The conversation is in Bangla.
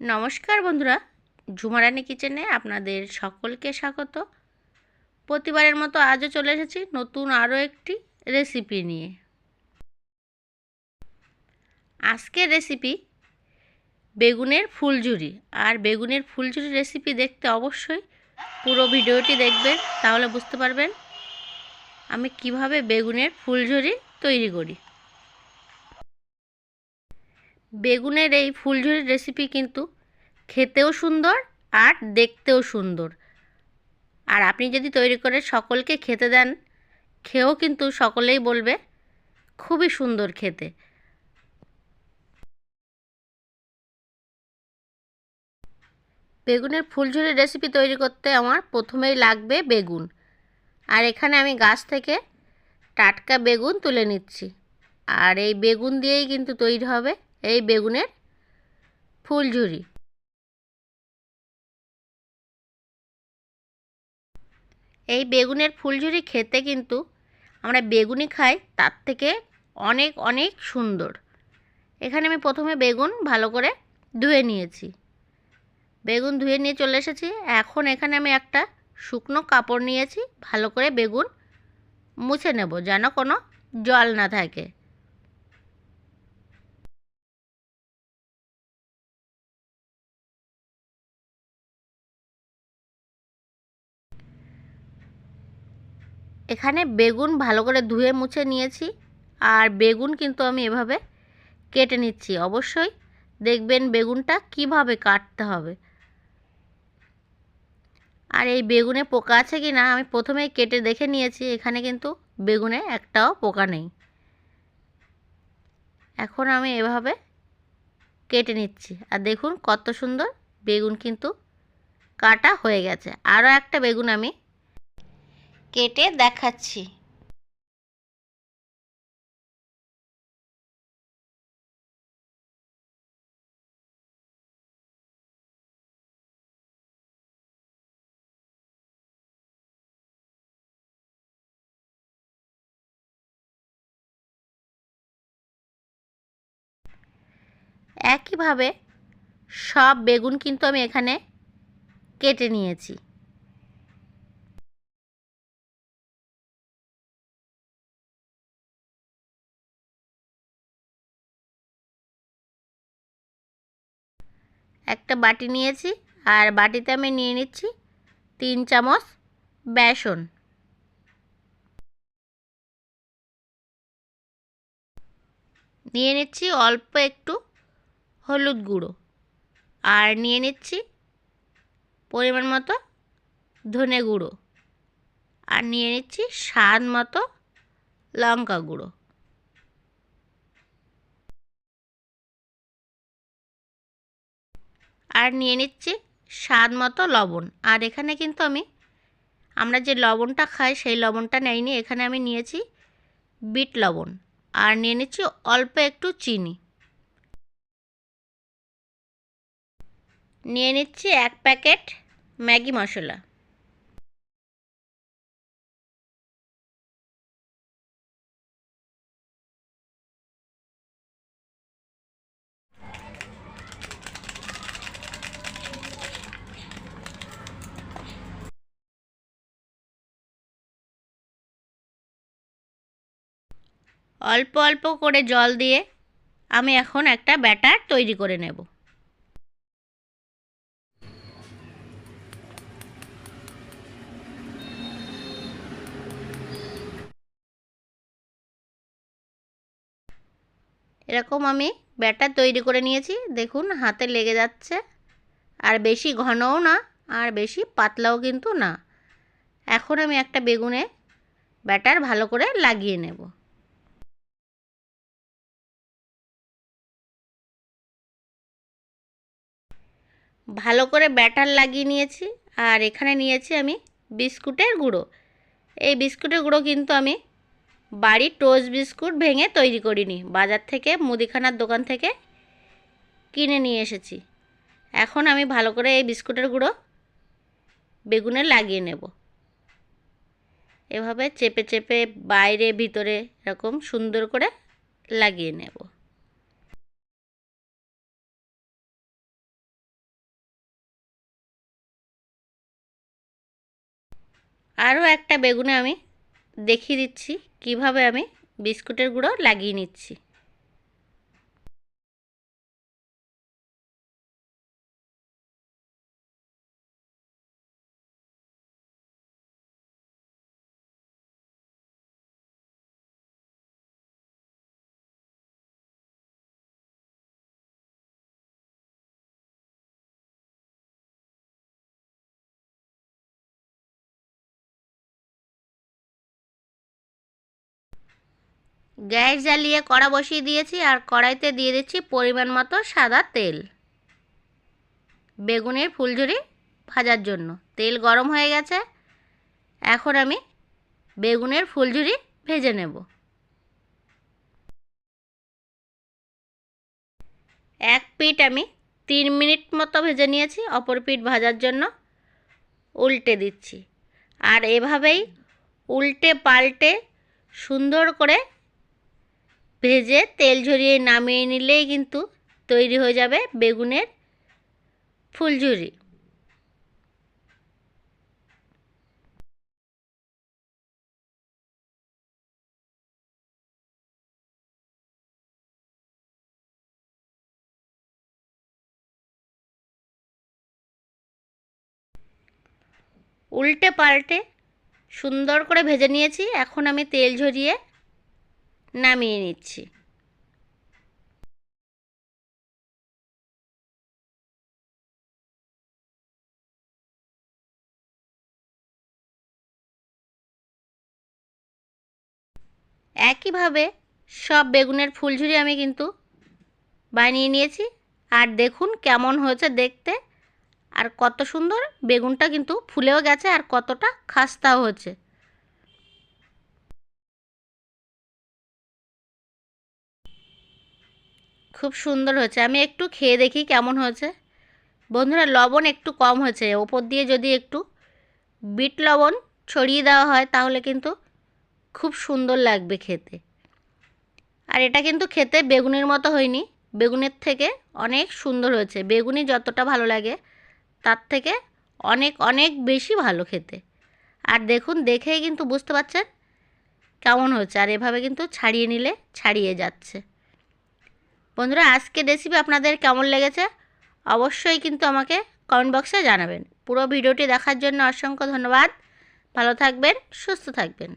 নমস্কার বন্ধুরা, ঝুমারানি কিচেনে আপনাদের সকলকে স্বাগত। প্রতিবারের মতো আজও চলে এসেছি নতুন আরও একটি রেসিপি নিয়ে। আজকের রেসিপি বেগুনের ফুলঝুরি। আর বেগুনের ফুলঝুরি রেসিপি দেখতে অবশ্যই পুরো ভিডিওটি দেখবেন, তাহলে বুঝতে পারবেন আমি কীভাবে বেগুনের ফুলঝুরি তৈরি করি। বেগুনের এই ফুলঝুরির রেসিপি কিন্তু খেতেও সুন্দর আর দেখতেও সুন্দর। আর আপনি যদি তৈরি করে সকলকে খেতে দেন, খেয়েও কিন্তু সকলেই বলবে, খুবই সুন্দর খেতে। বেগুনের ফুলঝুরির রেসিপি তৈরি করতে আমার প্রথমেই লাগবে বেগুন। আর এখানে আমি গাছ থেকে টাটকা বেগুন তুলে নিচ্ছি। আর এই বেগুন দিয়েই কিন্তু তৈরি হবে এই বেগুনের ফুলঝুরি। এই বেগুনের ফুলঝুরি খেতে কিন্তু আমরা বেগুনি খাই, তার থেকে অনেক অনেক সুন্দর। এখানে আমি প্রথমে বেগুন ভালো করে ধুয়ে নিয়েছি। বেগুন ধুয়ে নিয়ে চলে এসেছি। এখন এখানে আমি একটা শুকনো কাপড় নিয়েছি, ভালো করে বেগুন মুছে নেব যেন কোনো জল না থাকে। এখানে বেগুন ভালো করে ধুয়ে মুছে নিয়েছি আর বেগুন কিন্তু আমি এভাবে কেটে নিচ্ছি। অবশ্যই দেখবেন বেগুনটা কীভাবে কাটতে হবে। আর এই বেগুনে পোকা আছে কি না আমি প্রথমেই কেটে দেখে নিয়েছি, এখানে কিন্তু বেগুনে একটাও পোকা নেই। এখন আমি এভাবে কেটে নিচ্ছি। আর দেখুন কত সুন্দর বেগুন কিন্তু কাটা হয়ে গেছে। আরও একটা বেগুন আমি কেটে দেখাচ্ছি। একইভাবে সব বেগুন কিন্তু আমি এখানে কেটে নিয়েছি। একটা বাটি নিয়েছি আর বাটিতে আমি নিয়ে নিচ্ছি তিন চামচ বেসন। নিয়ে নিচ্ছি অল্প একটু হলুদ গুঁড়ো আর নিয়ে নিচ্ছি পরিমাণ মতো ধনে গুঁড়ো। আর নিয়ে নিচ্ছি স্বাদ মতো লঙ্কা গুঁড়ো। আর নিয়ে নিচ্ছি স্বাদ মতো লবণ। আর এখানে কিন্তু আমি, আমরা যে লবণটা খাই সেই লবণটা নেইনি, এখানে আমি নিয়েছি বিট লবণ। আর নিয়ে নিচ্ছি অল্প একটু চিনি। নিয়ে নিচ্ছি এক প্যাকেট ম্যাগি মশলা। অল্প অল্প করে জল দিয়ে আমি এখন একটা ব্যাটার তৈরি করে নেব। এরকম আমি ব্যাটার তৈরি করে নিয়েছি। দেখুন, হাতে লেগে যাচ্ছে। আর বেশি ঘনও না, আর বেশি পাতলাও কিন্তু না। এখন আমি একটা বেগুনে ব্যাটার ভালো করে লাগিয়ে নেব। ভালো করে ব্যাটার লাগিয়ে নিয়েছি, আর এখানে নিয়েছি আমি বিস্কুটের গুঁড়ো। এই বিস্কুটের গুঁড়ো কিন্তু আমি বাড়ির টোস্ট বিস্কুট ভেঙে তৈরি করিনি, বাজার থেকে মুদিখানার দোকান থেকে কিনে নিয়ে এসেছি। এখন আমি ভালো করে এই বিস্কুটের গুঁড়ো বেগুনে লাগিয়ে নেব। এভাবে চেপে চেপে বাইরে, ভিতরে এরকম সুন্দর করে লাগিয়ে নেব। আরও একটা বেগুনে আমি দেখিয়ে দিচ্ছি কীভাবে আমি বিস্কুটের গুঁড়ো লাগিয়ে নিচ্ছি। গ্যাস জ্বালিয়ে কড়া বসিয়ে দিয়েছি আর কড়াইতে দিয়ে দিচ্ছি পরিমাণ মতো সাদা তেল। বেগুনের ফুলঝুরি ভাজার জন্য। তেল গরম হয়ে গেছে। এখন আমি বেগুনের ফুলঝুরি ভেজে নেব। এক পিঠ আমি তিন মিনিট মতো ভেজে নিয়েছি। অপর পিঠ ভাজার জন্য উল্টে দিচ্ছি। আর এভাবেই উল্টে পাল্টে সুন্দর করে ভেজে তেল ঝরিয়ে নামিয়ে নিলেই কিন্তু তৈরি হয়ে যাবে বেগুনের ফুলঝুরি। উল্টে পাল্টে সুন্দর করে ভেজে নিয়েছি। এখন আমি তেল ঝরিয়ে নামিয়ে নিচ্ছি। একইভাবে সব বেগুনের ফুলঝুরি আমি কিন্তু বানিয়ে নিয়েছি। আর দেখুন কেমন হয়েছে দেখতে। আর কত সুন্দর বেগুনটা কিন্তু ফুলেও গেছে আর কতটা খাস্তাও হয়েছে। খুব সুন্দর হয়েছে। আমি একটু খেয়ে দেখি কেমন হয়েছে। বন্ধুরা, লবণ একটু কম হয়েছে। ওপর দিয়ে যদি একটু বিট লবণ ছড়িয়ে দেওয়া হয়, তাহলে কিন্তু খুব সুন্দর লাগবে খেতে। আর এটা কিন্তু খেতে বেগুনের মতো হয়নি। বেগুনের থেকে অনেক সুন্দর হয়েছে। বেগুনি যতটা ভালো লাগে, তার থেকে অনেক অনেক বেশি ভালো খেতে। আর দেখুন, দেখেই কিন্তু বুঝতে পারছেন কেমন হয়েছে। আর এভাবে কিন্তু ছাড়িয়ে নিলে ছাড়িয়ে যাচ্ছে। বন্ধুরা আজকে রেসিপি আপনাদের কেমন লেগেছে? অবশ্যই কিন্তু আমাকে কমেন্ট বক্সে জানাবেন। পুরো ভিডিওটি দেখার জন্য অসংখ্য ধন্যবাদ। ভালো থাকবেন, সুস্থ থাকবেন।